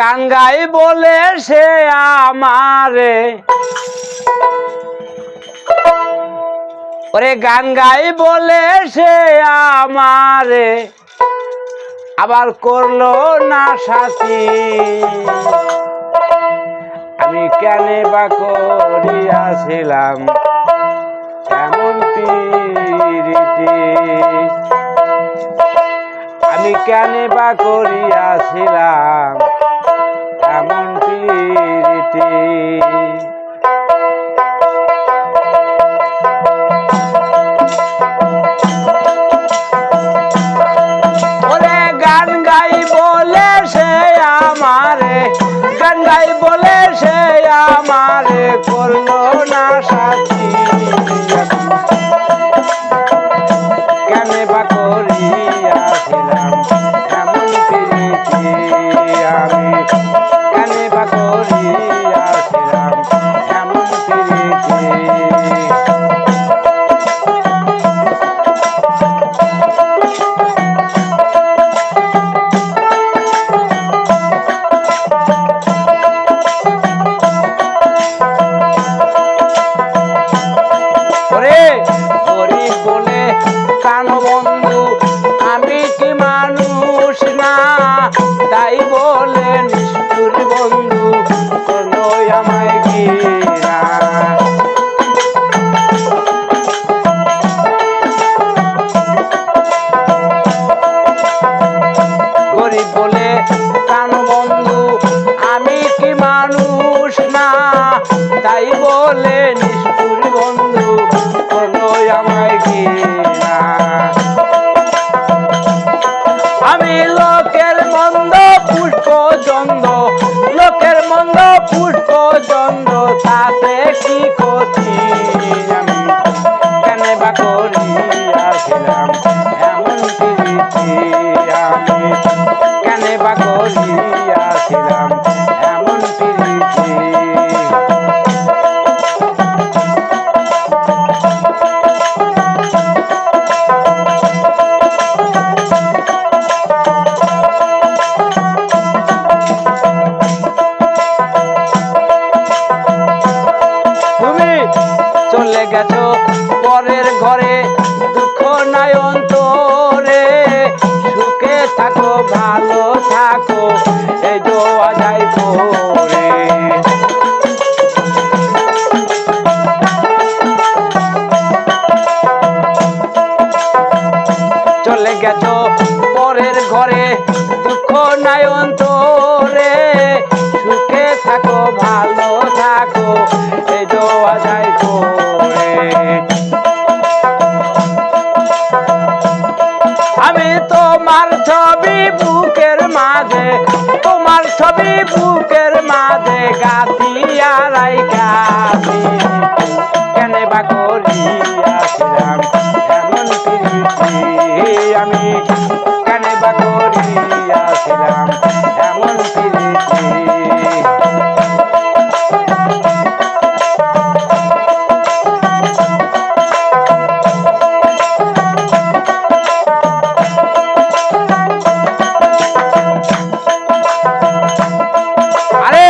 গান গাই বলে সে আমারে। ওরে গান গাই বলে সে আমারে। আবার করল না সাথী। আমি কেন বা করিয়াছিলাম এমন পিরিতি। আমি কেন বা করিয়াছিলাম এমন পিরিতি গান গাই বলে সে আমারে করল না ফুল নাই অন্তরে। সুখে থাকো, ভালো থাকো, এই জোয়া যাই করে চলে গেছো পরের ঘরে, দুঃখ নাই অন্তরে। সুখে থাকো, ভালো থাকো, এই জোয়া আমি কেন বা এমন আরে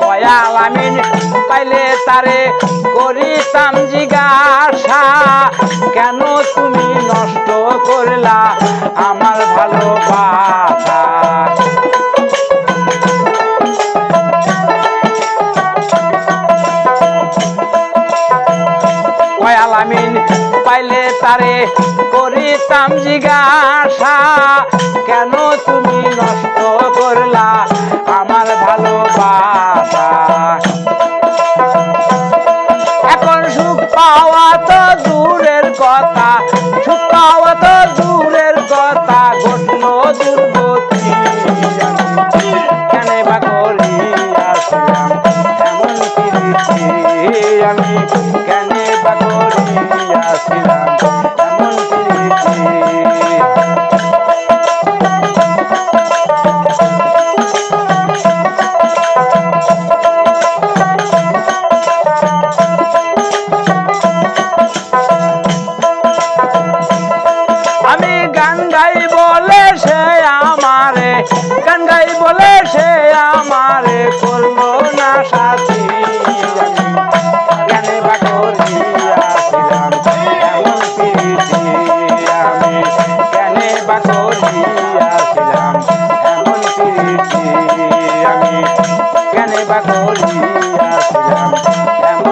দয়াল আমিন পাইলে তারে করিতাম জিজ্ঞাসা করলা আমার ভালোবাসা। দয়াল আমিন পাইলে তারে করিতাম জিজ্ঞাসা, কেন তুমি নষ্ট করলা আমার ভালোবাসা?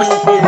Thank you.